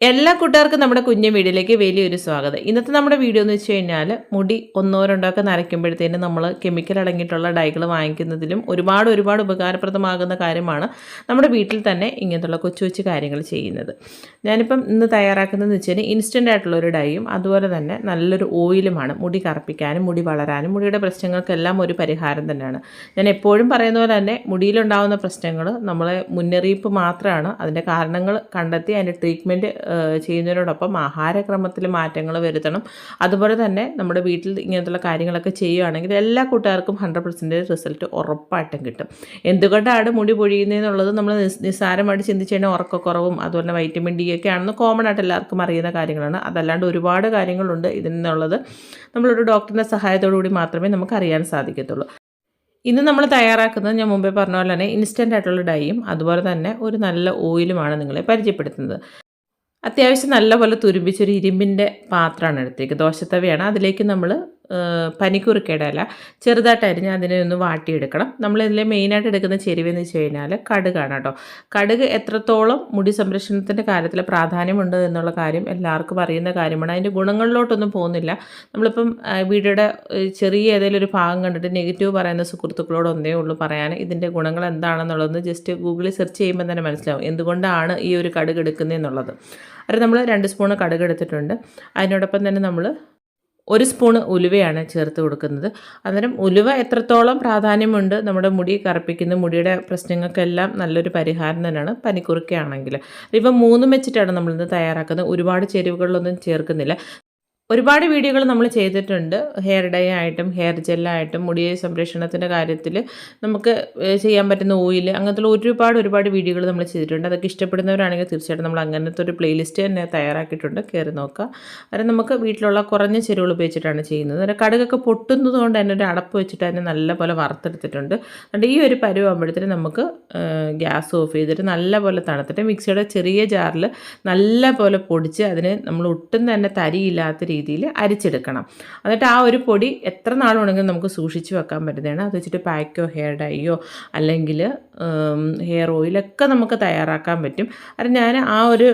എല്ലാ കൂട്ടുകാർക്കും നമ്മുടെ കുഞ്ഞു വീഡിയോയിലേക്ക് വലിയൊരു സ്വാഗതം. ഇന്നത്തെ നമ്മുടെ വീഡിയോ എന്ന് വെച്ച് കഴിഞ്ഞാൽ മുടി ഒന്നോ രണ്ടോ ഒക്കെ നരയ്ക്കുമ്പോഴത്തേനും നമ്മൾ കെമിക്കൽ അടങ്ങിയിട്ടുള്ള ഡൈകൾ വാങ്ങിക്കുന്നതിലും ഒരുപാട് ഒരുപാട് ഉപകാരപ്രദമാകുന്ന കാര്യമാണ് നമ്മുടെ വീട്ടിൽ തന്നെ ഇങ്ങനത്തുള്ള കൊച്ചു കൊച്ചു കാര്യങ്ങൾ ചെയ്യുന്നത്. ഞാനിപ്പം ഇന്ന് തയ്യാറാക്കുന്നതെന്ന് വെച്ച് കഴിഞ്ഞാൽ ഇൻസ്റ്റന്റ് ആയിട്ടുള്ള ഒരു ഡൈയും അതുപോലെ തന്നെ നല്ലൊരു ഓയിലുമാണ് മുടി കറപ്പിക്കാനും മുടി വളരാനും മുടിയുടെ പ്രശ്നങ്ങൾക്കെല്ലാം ഒരു പരിഹാരം തന്നെയാണ്. ഞാൻ എപ്പോഴും പറയുന്ന പോലെ തന്നെ മുടിയിലുണ്ടാകുന്ന പ്രശ്നങ്ങൾ നമ്മളെ മുന്നറിയിപ്പ് മാത്രമാണ്. അതിന്റെ കാരണങ്ങൾ കണ്ടെത്തി അതിന്റെ ട്രീറ്റ്മെന്റ് ചെയ്യുന്നതിനോടൊപ്പം ആഹാരക്രമത്തിൽ മാറ്റങ്ങൾ വരുത്തണം. അതുപോലെ തന്നെ നമ്മുടെ വീട്ടിൽ ഇങ്ങനത്തുള്ള കാര്യങ്ങളൊക്കെ ചെയ്യുകയാണെങ്കിൽ എല്ലാ കൂട്ടുകാർക്കും ഹൺഡ്രഡ് പെർസെന്റേജ് റിസൾട്ട് ഉറപ്പായിട്ടും കിട്ടും. എന്തുകൊണ്ടാണ് മുടി പൊഴിയുന്നതെന്നുള്ളത് നമ്മൾ നിസ് നിസ്സാരമായിട്ട് ചിന്തിച്ചു കഴിഞ്ഞാൽ ഉറക്കക്കുറവും അതുപോലെ വൈറ്റമിൻ ഡി ഒക്കെ ആണെന്ന് കോമൺ ആയിട്ട് എല്ലാവർക്കും അറിയുന്ന കാര്യങ്ങളാണ്. അതല്ലാണ്ട് ഒരുപാട് കാര്യങ്ങളുണ്ട് ഇതിനുള്ളത് നമ്മളൊരു ഡോക്ടറിന്റെ സഹായത്തോടു കൂടി മാത്രമേ നമുക്ക് അറിയാൻ സാധിക്കത്തുള്ളൂ. ഇന്ന് നമ്മൾ തയ്യാറാക്കുന്നത് ഞാൻ മുമ്പേ പറഞ്ഞ പോലെ തന്നെ ഇൻസ്റ്റന്റ് ആയിട്ടുള്ള ഡൈയും അതുപോലെ തന്നെ ഒരു നല്ല ഓയിലുമാണ് നിങ്ങളെ പരിചയപ്പെടുത്തുന്നത്. അത്യാവശ്യം നല്ലപോലെ തുരുമ്പിച്ചൊരു ഇരുമ്പിന്റെ പാത്രമാണ് എടുത്തേക്ക്. ദോശത്തവയാണ് അതിലേക്ക് നമ്മൾ പനിക്കുറുക്കയുടെ ചെറുതായിട്ട് അരിഞ്ഞ് അതിനെ ഒന്ന് വാട്ടിയെടുക്കണം. നമ്മൾ ഇതിൽ മെയിനായിട്ട് എടുക്കുന്ന ചെരുവെന്ന് വെച്ച് കഴിഞ്ഞാൽ കടുകാണ് കേട്ടോ. കടുക് എത്രത്തോളം മുടി സംരക്ഷണത്തിന്റെ കാര്യത്തിൽ പ്രാധാന്യമുണ്ട് എന്നുള്ള കാര്യം എല്ലാവർക്കും അറിയുന്ന കാര്യമാണ്. അതിന്റെ ഗുണങ്ങളിലോട്ടൊന്നും പോകുന്നില്ല. നമ്മളിപ്പം വീഡിയോയുടെ ചെറിയ ഏതെങ്കിലും ഒരു ഭാഗം കണ്ടിട്ട് നെഗറ്റീവ് പറയുന്ന സുഹൃത്തുക്കളോട് ഒന്നേ ഉള്ളൂ പറയാൻ. ഇതിന്റെ ഗുണങ്ങൾ എന്താണെന്നുള്ളതെന്ന് ജസ്റ്റ് ഗൂഗിളിൽ സെർച്ച് ചെയ്യുമ്പോൾ തന്നെ മനസ്സിലാവും എന്തുകൊണ്ടാണ് ഈ ഒരു കടുക് എടുക്കുന്നതെന്നുള്ളത്. അത് നമ്മൾ രണ്ട് സ്പൂണ് കടുക് എടുത്തിട്ടുണ്ട്. അതിനോടൊപ്പം തന്നെ നമ്മൾ ഒരു സ്പൂണ് ഉലുവയാണ് ചേർത്ത് കൊടുക്കുന്നത്. അന്നേരം ഉലുവ എത്രത്തോളം പ്രാധാന്യമുണ്ട്? നമ്മുടെ മുടി കറുപ്പിക്കുന്ന മുടിയുടെ പ്രശ്നങ്ങൾക്കെല്ലാം നല്ലൊരു പരിഹാരം തന്നെയാണ് പനിക്കുറുക്കയാണെങ്കിൽ. ഇപ്പം മൂന്നും വെച്ചിട്ടാണ് നമ്മളിന്ന് തയ്യാറാക്കുന്നത്. ഒരുപാട് ചേരുവകളിലൊന്നും ചേർക്കുന്നില്ല. ഒരുപാട് വീഡിയോകൾ നമ്മൾ ചെയ്തിട്ടുണ്ട്. ഹെയർ ഡൈ ആയിട്ടും ഹെയർ ജെല്ലായിട്ടും മുടി സംരക്ഷണത്തിന്റെ കാര്യത്തിൽ നമുക്ക് ചെയ്യാൻ പറ്റുന്ന ഓയിൽ അങ്ങനത്തെ ഒരുപാട് ഒരുപാട് വീഡിയോകൾ നമ്മൾ ചെയ്തിട്ടുണ്ട്. അതൊക്കെ ഇഷ്ടപ്പെടുന്നവരാണെങ്കിൽ തീർച്ചയായിട്ടും നമ്മൾ അങ്ങനത്തെ ഒരു പ്ലേലിസ്റ്റ് തന്നെ തയ്യാറാക്കിയിട്ടുണ്ട്. കയറി നോക്കുക. അത് നമുക്ക് വീട്ടിലുള്ള കുറഞ്ഞ ചെരുവുകൾ ഉപയോഗിച്ചിട്ടാണ് ചെയ്യുന്നത്. അതിന്റെ കടുകൊക്കെ പൊട്ടുന്നത് കൊണ്ട് തന്നെ ഒരു അടപ്പ് വെച്ചിട്ട് തന്നെ നല്ലപോലെ വറുത്തെടുത്തിട്ടുണ്ട്. അതുകൊണ്ട് ഈ ഒരു പരുവാകുമ്പോഴത്തേന് നമുക്ക് ഗ്യാസ് ഓഫ് ചെയ്തിട്ട് നല്ലപോലെ തണുത്തിട്ട് മിക്സിയുടെ ചെറിയ ജാറിൽ നല്ലപോലെ പൊടിച്ച് അതിന് നമ്മൾ ഒട്ടും തന്നെ തരിയില്ലാത്ത രീതിയിൽ അരിച്ചെടുക്കണം. എന്നിട്ട് ആ ഒരു പൊടി എത്ര നാൾ വേണമെങ്കിലും നമുക്ക് സൂക്ഷിച്ച് വെക്കാൻ പറ്റുന്നതാണ്. അത് വെച്ചിട്ട് പാക്കോ ഹെയർ ഡൈയോ അല്ലെങ്കിൽ ഹെയർ ഓയിലൊക്കെ നമുക്ക് തയ്യാറാക്കാൻ പറ്റും. അത് ഞാൻ ആ ഒരു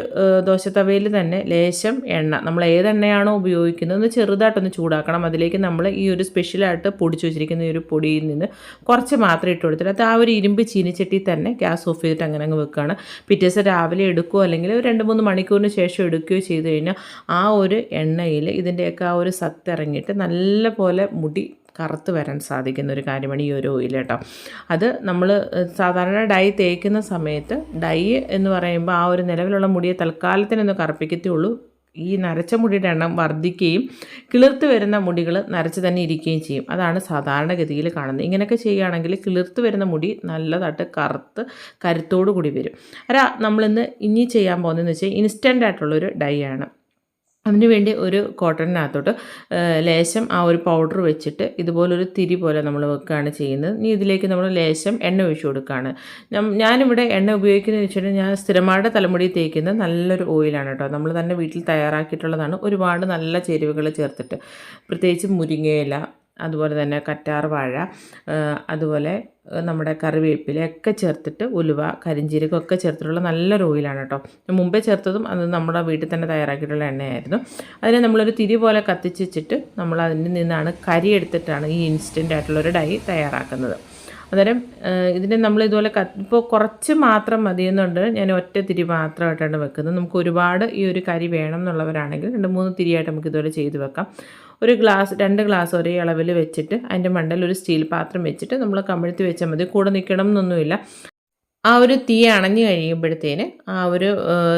ദോശത്തവയിൽ തന്നെ ലേശം എണ്ണ നമ്മൾ ഏതെണ്ണയാണോ ഉപയോഗിക്കുന്നത് ഒന്ന് ചെറുതായിട്ടൊന്ന് ചൂടാക്കണം. അതിലേക്ക് നമ്മൾ ഈ ഒരു സ്പെഷ്യലായിട്ട് പൊടിച്ചു വെച്ചിരിക്കുന്ന ഈ ഒരു പൊടിയിൽ നിന്ന് കുറച്ച് മാത്രം ഇട്ട് കൊടുത്തിട്ട് അത് ആ ഒരു ഇരുമ്പ് ചീനിച്ചട്ടി തന്നെ ഗ്യാസ് ഓഫ് ചെയ്തിട്ട് അങ്ങനെ അങ്ങ് വെക്കുകയാണ്. പിറ്റേ ദിവസം രാവിലെ എടുക്കുകയോ അല്ലെങ്കിൽ ഒരു രണ്ട് മൂന്ന് മണിക്കൂറിന് ശേഷം എടുക്കുകയോ ചെയ്ത് കഴിഞ്ഞാൽ ആ ഒരു എണ്ണയിൽ ഇതിന്റെയൊക്കെ ആ ഒരു സത്ത് ഇറങ്ങിയിട്ട് നല്ല പോലെ മുടി കറുത്ത് വരാൻ സാധിക്കുന്ന ഒരു കാര്യമാണ് ഈ ഒരു ഓയിൽ കേട്ടോ. അത് നമ്മൾ സാധാരണ ഡൈ തേക്കുന്ന സമയത്ത് ഡൈ എന്ന് പറയുമ്പോൾ ആ ഒരു നിലവിലുള്ള മുടിയെ തൽക്കാലത്തിനൊന്ന് കറുപ്പിക്കത്തേ ഉള്ളൂ ഈ നരച്ച മുടിയുടെ എണ്ണം വർദ്ധിക്കുകയും കിളിർത്ത് വരുന്ന മുടികൾ നരച്ച് തന്നെ ഇരിക്കുകയും ചെയ്യും. അതാണ് സാധാരണഗതിയിൽ കാണുന്നത്. ഇങ്ങനെയൊക്കെ ചെയ്യുകയാണെങ്കിൽ കിളിർത്ത് വരുന്ന മുടി നല്ലതായിട്ട് കറുത്ത് കരുത്തോടു കൂടി വരും. അല്ല നമ്മളിന്ന് ഇനി ചെയ്യാൻ പോകുന്നതെന്ന് വെച്ചാൽ ഇൻസ്റ്റന്റ് ആയിട്ടുള്ളൊരു ഡൈ ആണ്. അതിന് വേണ്ടി ഒരു കോട്ടണിനകത്തോട്ട് ലേശം ആ ഒരു പൗഡർ വെച്ചിട്ട് ഇതുപോലൊരു തിരി പോലെ നമ്മൾ വെക്കുകയാണ് ചെയ്യുന്നത്. ഇനി ഇതിലേക്ക് നമ്മൾ ലേശം എണ്ണ ഒഴിച്ചു കൊടുക്കുകയാണ് ഞാനിവിടെ എണ്ണ ഉപയോഗിക്കുന്നതെന്ന് വെച്ചിട്ടുണ്ടെങ്കിൽ ഞാൻ സ്ഥിരമായിട്ട് തലമുടി തേക്കുന്ന നല്ലൊരു ഓയിലാണ് കേട്ടോ. നമ്മൾ തന്നെ വീട്ടിൽ തയ്യാറാക്കിയിട്ടുള്ളതാണ്. ഒരുപാട് നല്ല ചേരുവകൾ ചേർത്തിട്ട്. പ്രത്യേകിച്ച് മുരിങ്ങയില അതുപോലെ തന്നെ കറ്റാർ വാഴ അതുപോലെ നമ്മുടെ കറിവേപ്പിലയൊക്കെ ചേർത്തിട്ട് ഉലുവ കരിഞ്ചീരകമൊക്കെ ചേർത്തിട്ടുള്ള നല്ലൊരു ഓയിലാണ് കേട്ടോ മുമ്പേ ചേർത്തതും അത് നമ്മുടെ വീട്ടിൽ തന്നെ തയ്യാറാക്കിയിട്ടുള്ള എണ്ണയായിരുന്നു. അതിനെ നമ്മളൊരു തിരി പോലെ കത്തിച്ചിട്ട് നമ്മൾ അതിൽ നിന്നാണ് കരി എടുത്തിട്ടാണ് ഈ ഇൻസ്റ്റന്റ് ആയിട്ടുള്ള ഒരു ഡൈ തയ്യാറാക്കുന്നത്. അന്നേരം ഇതിനെ നമ്മൾ ഇതുപോലെ ഇപ്പോൾ കുറച്ച് മാത്രം മതിയെന്നുണ്ട്. ഞാൻ ഒറ്റ തിരി മാത്രമായിട്ടാണ് വെക്കുന്നത്. നമുക്ക് ഒരുപാട് ഈ ഒരു കരി വേണം എന്നുള്ളവരാണെങ്കിൽ രണ്ട് മൂന്ന് തിരിയായിട്ട് നമുക്ക് ഇതുപോലെ ചെയ്ത് വെക്കാം. ഒരു ഗ്ലാസ് രണ്ട് ഗ്ലാസ് ഒരേ അളവിൽ വെച്ചിട്ട് അതിന്റെ മണ്ടയിൽ ഒരു സ്റ്റീൽ പാത്രം വെച്ചിട്ട് നമ്മൾ കമിഴ്ത്തി വെച്ചാൽ മതി. കൂടെ നിൽക്കണം എന്നൊന്നുമില്ല ആ ഒരു തീ അണഞ്ഞു കഴിയുമ്പോഴത്തേന് ആ ഒരു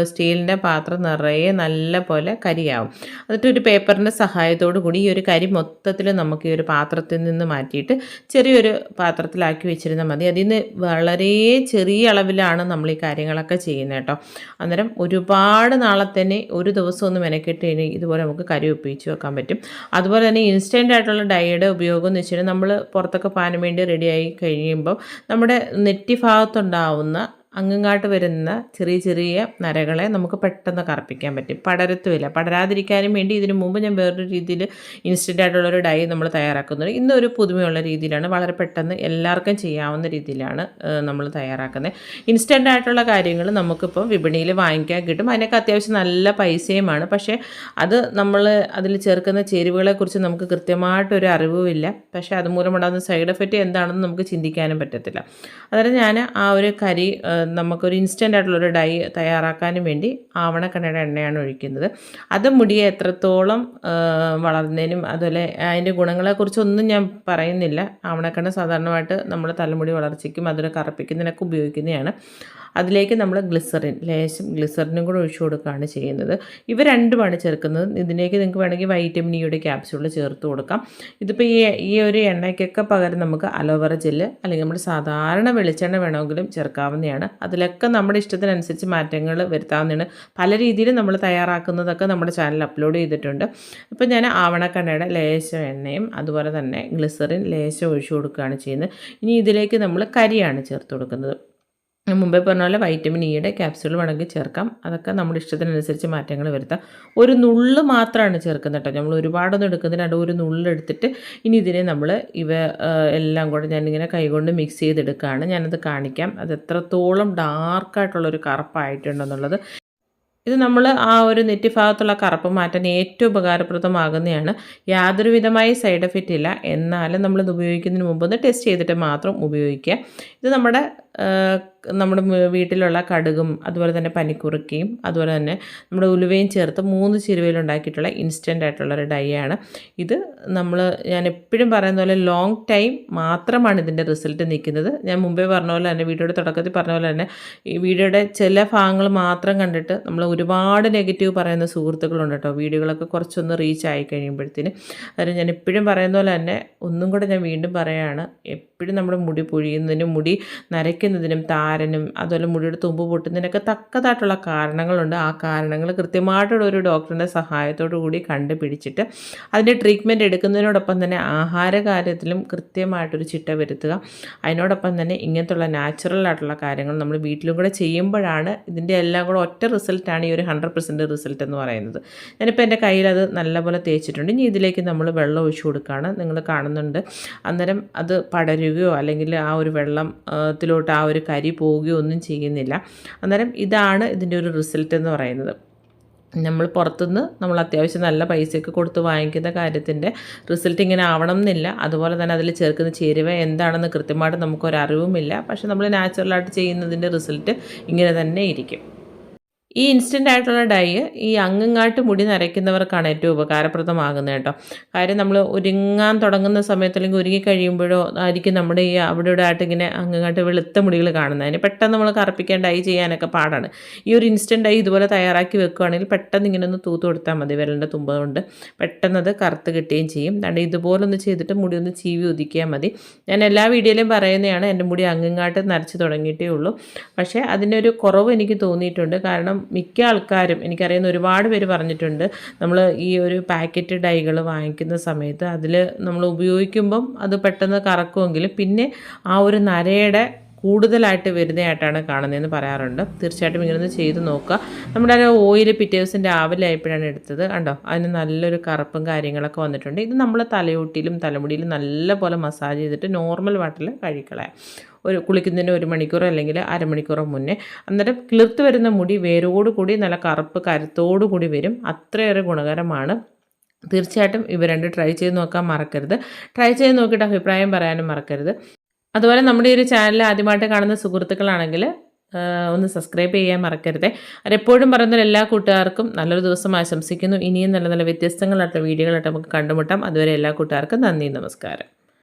സ്റ്റീലിന്റെ പാത്രം നിറയെ നല്ല പോലെ കരിയാവും. എന്നിട്ട് ഒരു പേപ്പറിന്റെ സഹായത്തോടു കൂടി ഈ ഒരു കരി മൊത്തത്തിൽ നമുക്ക് ഈ ഒരു പാത്രത്തിൽ നിന്ന് മാറ്റിയിട്ട് ചെറിയൊരു പാത്രത്തിലാക്കി വെച്ചിരുന്നാൽ മതി. അതിൽ വളരെ ചെറിയ അളവിലാണ് നമ്മൾ ഈ കാര്യങ്ങളൊക്കെ ചെയ്യുന്നത് കേട്ടോ. അന്നേരം ഒരുപാട് നാളെ തന്നെ ഒരു ദിവസം ഒന്ന് മെനക്കെട്ട് കഴിഞ്ഞാൽ ഇതുപോലെ നമുക്ക് കരി ഒപ്പിച്ച് വെക്കാൻ പറ്റും. അതുപോലെ തന്നെ ഇൻസ്റ്റന്റ് ആയിട്ടുള്ള ഡയയുടെ ഉപയോഗം എന്ന് വെച്ചാൽ നമ്മൾ പുറത്തൊക്കെ പാനും വേണ്ടി റെഡിയായി കഴിയുമ്പോൾ നമ്മുടെ നെറ്റി ഭാഗത്തുണ്ടാവും ഉണ്ടാവുന്ന അങ്ങങ്ങാട്ട് വരുന്ന ചെറിയ ചെറിയ നരകളെ നമുക്ക് പെട്ടെന്ന് കറുപ്പിക്കാൻ പറ്റും. പടരത്തുമില്ല. പടരാതിരിക്കാനും വേണ്ടി ഇതിനു മുമ്പ് ഞാൻ വേറൊരു രീതിയിൽ ഇൻസ്റ്റന്റ് ആയിട്ടുള്ളൊരു ഡൈ നമ്മൾ തയ്യാറാക്കുന്നത് ഇന്നൊരു പുതുമയുള്ള രീതിയിലാണ്. വളരെ പെട്ടെന്ന് എല്ലാവർക്കും ചെയ്യാവുന്ന രീതിയിലാണ് നമ്മൾ തയ്യാറാക്കുന്നത്. ഇൻസ്റ്റന്റ് ആയിട്ടുള്ള കാര്യങ്ങൾ നമുക്കിപ്പോൾ വിപണിയിൽ വാങ്ങിക്കാൻ കിട്ടും. അതിനൊക്കെ അത്യാവശ്യം നല്ല പൈസയുമാണ്. പക്ഷേ അത് നമ്മൾ അതിൽ ചേർക്കുന്ന ചേരുവകളെക്കുറിച്ച് നമുക്ക് കൃത്യമായിട്ടൊരു അറിവുമില്ല. പക്ഷേ അതുമൂലമുണ്ടാകുന്ന സൈഡ് എഫക്റ്റ് എന്താണെന്ന് നമുക്ക് ചിന്തിക്കാനും പറ്റത്തില്ല. അതായത് ഞാൻ ആ ഒരു കരി നമുക്കൊരു ഇൻസ്റ്റന്റ് ആയിട്ടുള്ളൊരു ഡൈ തയ്യാറാക്കാനും വേണ്ടി ആവണക്കണ്ണയുടെ എണ്ണയാണ് ഒഴിക്കുന്നത്. അത് മുടിയെ എത്രത്തോളം വളർന്നതിനും അതുപോലെ അതിന്റെ ഗുണങ്ങളെക്കുറിച്ചൊന്നും ഞാൻ പറയുന്നില്ല. ആവണക്കണ്ണ സാധാരണമായിട്ട് നമ്മൾ തലമുടി വളർച്ചയ്ക്കും അതിനെ കറുപ്പിക്കുന്നതിനൊക്കെ ഉപയോഗിക്കുന്നതാണ്. അതിലേക്ക് നമ്മൾ ഗ്ലിസറിൻ ലേശം ഗ്ലിസറിനും കൂടെ ഒഴിച്ചു കൊടുക്കുകയാണ് ചെയ്യുന്നത്. ഇവ രണ്ടുമാണ് ചേർക്കുന്നത്. ഇതിലേക്ക് നിങ്ങൾക്ക് വേണമെങ്കിൽ വൈറ്റമിൻ ഇയുടെ ക്യാപ്സ്യൂൾ ചേർത്ത് കൊടുക്കാം. ഇതിപ്പോൾ ഈ ഈ ഒരു എണ്ണയ്ക്കൊക്കെ പകരം നമുക്ക് അലോവേറ ജെല്ല് അല്ലെങ്കിൽ നമ്മൾ സാധാരണ വെളിച്ചെണ്ണ വേണമെങ്കിലും ചേർക്കാവുന്നതാണ്. അതിലൊക്കെ നമ്മുടെ ഇഷ്ടത്തിനനുസരിച്ച് മാറ്റങ്ങൾ വരുത്താവുന്നതാണ്. പല രീതിയിലും നമ്മൾ തയ്യാറാക്കുന്നതൊക്കെ നമ്മുടെ ചാനൽ അപ്ലോഡ് ചെയ്തിട്ടുണ്ട്. ഇപ്പം ഞാൻ ആവണക്കണ്ണയുടെ ലേശം എണ്ണയും അതുപോലെ തന്നെ ഗ്ലിസറിൻ ലേശം ഒഴിച്ചു കൊടുക്കുകയാണ് ചെയ്യുന്നത്. ഇനി ഇതിലേക്ക് നമ്മൾ കരിയാണ് ചേർത്ത് കൊടുക്കുന്നത്. മുമ്പേ പറഞ്ഞ പോലെ വൈറ്റമിൻ ഇയുടെ ക്യാപ്സ്യൂൾ വേണമെങ്കിൽ ചേർക്കാം. അതൊക്കെ നമ്മുടെ ഇഷ്ടത്തിനനുസരിച്ച് മാറ്റങ്ങൾ വരുത്താം. ഒരു നുള്ള് മാത്രമാണ് ചേർക്കുന്നത് കേട്ടോ. നമ്മൾ ഒരുപാടൊന്നും എടുക്കുന്നതിനാണ് ഒരു നുള്ളെടുത്തിട്ട് ഇനി ഇതിനെ നമ്മൾ ഇവ എല്ലാം കൂടെ ഞാനിങ്ങനെ കൈകൊണ്ട് മിക്സ് ചെയ്തെടുക്കുകയാണ്. ഞാനത് കാണിക്കാം. അത് എത്രത്തോളം ഡാർക്കായിട്ടുള്ളൊരു കറുപ്പായിട്ടുണ്ടെന്നുള്ളത്. ഇത് നമ്മൾ ആ ഒരു നെറ്റിഭാഗത്തുള്ള കറുപ്പ് മാറ്റാൻ ഏറ്റവും ഉപകാരപ്രദമാകുന്നതാണ്. യാതൊരു വിധമായ സൈഡ് എഫക്റ്റ് ഇല്ല. എന്നാലും നമ്മളിത് ഉപയോഗിക്കുന്നതിന് മുമ്പ് ഒന്ന് ടെസ്റ്റ് ചെയ്തിട്ട് മാത്രം ഉപയോഗിക്കുക. ഇത് നമ്മുടെ നമ്മുടെ വീട്ടിലുള്ള കടുകും അതുപോലെ തന്നെ പനിക്കുറുക്കയും അതുപോലെ തന്നെ നമ്മുടെ ഉലുവയും ചേർത്ത് മൂന്ന് ചിരുവയിലുണ്ടാക്കിയിട്ടുള്ള ഇൻസ്റ്റന്റ് ആയിട്ടുള്ളൊരു ഡൈ ആണ്. ഇത് നമ്മൾ ഞാൻ എപ്പോഴും പറയുന്ന പോലെ ലോങ് ടൈം മാത്രമാണ് ഇതിന്റെ റിസൾട്ട് നിൽക്കുന്നത്. ഞാൻ മുമ്പേ പറഞ്ഞ പോലെ തന്നെ വീഡിയോയുടെ തുടക്കത്തിൽ പറഞ്ഞ പോലെ തന്നെ ഈ വീഡിയോയുടെ ചില ഭാഗങ്ങൾ മാത്രം കണ്ടിട്ട് നമ്മൾ ഒരുപാട് നെഗറ്റീവ് പറയുന്ന സുഹൃത്തുക്കളുണ്ട് കേട്ടോ. വീഡിയോകളൊക്കെ കുറച്ചൊന്ന് റീച്ച് ആയി കഴിയുമ്പോഴത്തേന്. അതായത് ഞാൻ എപ്പോഴും പറയുന്ന പോലെ തന്നെ ഒന്നും കൂടെ ഞാൻ വീണ്ടും പറയുകയാണ് എപ്പോഴും നമ്മുടെ മുടി പൊഴിയുന്നതിനും മുടി നരയ്ക്കുന്നതിനും താരനും അതുപോലെ മുടിയുടെ തുമ്പ് പൊട്ടുന്നതിനൊക്കെ തക്കതായിട്ടുള്ള കാരണങ്ങളുണ്ട്. ആ കാരണങ്ങൾ കൃത്യമായിട്ടുള്ള ഒരു ഡോക്ടറിന്റെ സഹായത്തോടു കൂടി കണ്ടുപിടിച്ചിട്ട് അതിന്റെ ട്രീറ്റ്മെന്റ് എടുക്കുന്നതിനോടൊപ്പം തന്നെ ആഹാര കാര്യത്തിലും കൃത്യമായിട്ടൊരു ചിട്ട വരുത്തുക. അതിനോടൊപ്പം തന്നെ ഇങ്ങനത്തുള്ള നാച്ചുറൽ ആയിട്ടുള്ള കാര്യങ്ങൾ നമ്മൾ വീട്ടിലും കൂടെ ചെയ്യുമ്പോഴാണ് ഇതിന്റെ എല്ലാം കൂടെ ഒറ്റ റിസൾട്ടാണ് ഈ ഒരു ഹൺഡ്രഡ് പെർസെന്റ് റിസൾട്ട് എന്ന് പറയുന്നത്. ഞാനിപ്പോൾ എന്റെ കയ്യിൽ അത് നല്ലപോലെ തേച്ചിട്ടുണ്ട്. ഇനി ഇതിലേക്ക് നമ്മൾ വെള്ളം ഒഴിച്ചു കൊടുക്കുകയാണ്. നിങ്ങൾ കാണുന്നുണ്ട്. അന്നേരം അത് പടരുകയോ അല്ലെങ്കിൽ ആ ഒരു വെള്ളത്തിലോട്ട് ആ ഒരു കരി പോവുകയോ ഒന്നും ചെയ്യുന്നില്ല. അന്നേരം ഇതാണ് ഇതിന്റെ ഒരു റിസൾട്ട് എന്ന് പറയുന്നത്. നമ്മൾ പുറത്തുനിന്ന് നമ്മൾ അത്യാവശ്യം നല്ല പൈസയ്ക്ക് കൊടുത്ത് വാങ്ങിക്കുന്ന കാര്യത്തിന്റെ റിസൾട്ട് ഇങ്ങനെ ആവണം എന്നില്ല. അതുപോലെ തന്നെ അതിൽ ചേർക്കുന്ന ചേരുവ എന്താണെന്ന് കൃത്യമായിട്ട് നമുക്കൊരറിവുമില്ല. പക്ഷെ നമ്മൾ നാച്ചുറലായിട്ട് ചെയ്യുന്നതിന്റെ റിസൾട്ട് ഇങ്ങനെ തന്നെ ഇരിക്കും. ഈ ഇൻസ്റ്റന്റ് ആയിട്ടുള്ള ഡൈ ഈ അങ്ങങ്ങാട്ട് മുടി നരയ്ക്കുന്നവർക്കാണ് ഏറ്റവും ഉപകാരപ്രദമാകുന്നത് കേട്ടോ. കാര്യം നമ്മൾ ഒരുങ്ങാൻ തുടങ്ങുന്ന സമയത്ത് അല്ലെങ്കിൽ ഒരുങ്ങി കഴിയുമ്പോഴോ ആയിരിക്കും നമ്മുടെ ഈ അവിടെ ഇവിടെ ആയിട്ട് ഇങ്ങനെ അങ്ങങ്ങാട്ട് വെളുത്ത മുടികൾ കാണുന്നത്. അതിന് പെട്ടെന്ന് നമ്മൾ കറുപ്പിക്കാൻ ഡൈ ചെയ്യാനൊക്കെ പാടാണ്. ഈ ഒരു ഇൻസ്റ്റന്റ് ഡൈ ഇതുപോലെ തയ്യാറാക്കി വെക്കുകയാണെങ്കിൽ പെട്ടെന്ന് ഇങ്ങനെ ഒന്ന് തൂത്ത് കൊടുത്താൽ മതി. വിരലിന്റെ തുമ്പ കൊണ്ട് പെട്ടെന്ന് അത് കറുത്ത് കിട്ടുകയും ചെയ്യും. അതുകൊണ്ട് ഇതുപോലെ ഒന്ന് ചെയ്തിട്ട് മുടി ഒന്ന് ചീവി ഒതുക്കിയാൽ മതി. ഞാൻ എല്ലാ വീഡിയോയിലും പറയുന്നതാണ് എന്റെ മുടി അങ്ങങ്ങാട്ട് നരച്ച് തുടങ്ങിയിട്ടേ ഉള്ളൂ. പക്ഷേ അതിന്റെ ഒരു കുറവ് എനിക്ക് തോന്നിയിട്ടുണ്ട്. കാരണം മിക്ക ആൾക്കാരും എനിക്കറിയുന്ന ഒരുപാട് പേര് പറഞ്ഞിട്ടുണ്ട് നമ്മൾ ഈ ഒരു പാക്കറ്റ് ഡൈകൾ വാങ്ങിക്കുന്ന സമയത്ത് അതിൽ നമ്മൾ ഉപയോഗിക്കുമ്പം അത് പെട്ടെന്ന് കറക്കുമെങ്കിലും പിന്നെ ആ ഒരു നരയുടെ കൂടുതലായിട്ട് വരുന്നതായിട്ടാണ് കാണുന്നതെന്ന് പറയാറുണ്ട്. തീർച്ചയായിട്ടും ഇങ്ങനെ ഒന്ന് ചെയ്ത് നോക്കുക. നമ്മുടെ ആ ഓയിൽ പിറ്റേ ദിവസം രാവിലെ ആയപ്പോഴാണ് എടുത്തത്. കണ്ടോ? അതിന് നല്ലൊരു കറുപ്പും കാര്യങ്ങളൊക്കെ വന്നിട്ടുണ്ട്. ഇത് നമ്മൾ തലയൂട്ടിയിലും തലമുടിയിലും നല്ലപോലെ മസാജ് ചെയ്തിട്ട് നോർമൽ വാട്ടിൽ കഴിക്കളയാം ഒരു കുളിക്കുന്നതിന് ഒരു മണിക്കൂറോ അല്ലെങ്കിൽ അരമണിക്കൂറോ മുന്നേ. അന്നേരം കിളിർത്ത് വരുന്ന മുടി വേരോടുകൂടി നല്ല കറുപ്പ് കരുത്തോടു കൂടി വരും. അത്രയേറെ ഗുണകരമാണ്. തീർച്ചയായിട്ടും ഇവ രണ്ട് ട്രൈ ചെയ്ത് നോക്കാൻ മറക്കരുത്. ട്രൈ ചെയ്ത് നോക്കിയിട്ട് അഭിപ്രായം പറയാനും മറക്കരുത്. അതുപോലെ നമ്മുടെ ഈ ഒരു ചാനൽ ആദ്യമായിട്ട് കാണുന്ന സുഹൃത്തുക്കളാണെങ്കിൽ ഒന്ന് സബ്സ്ക്രൈബ് ചെയ്യാൻ മറക്കരുത്. അവരെപ്പോഴും പറയുന്ന എല്ലാ കൂട്ടുകാർക്കും നല്ലൊരു ദിവസം ആശംസിക്കുന്നു. ഇനിയും നല്ല നല്ല വ്യത്യസ്തങ്ങളായിട്ടുള്ള വീഡിയോകളായിട്ട് നമുക്ക് കണ്ടുമുട്ടാം. അതുവരെ എല്ലാ കൂട്ടുകാർക്കും നന്ദി നമസ്കാരം.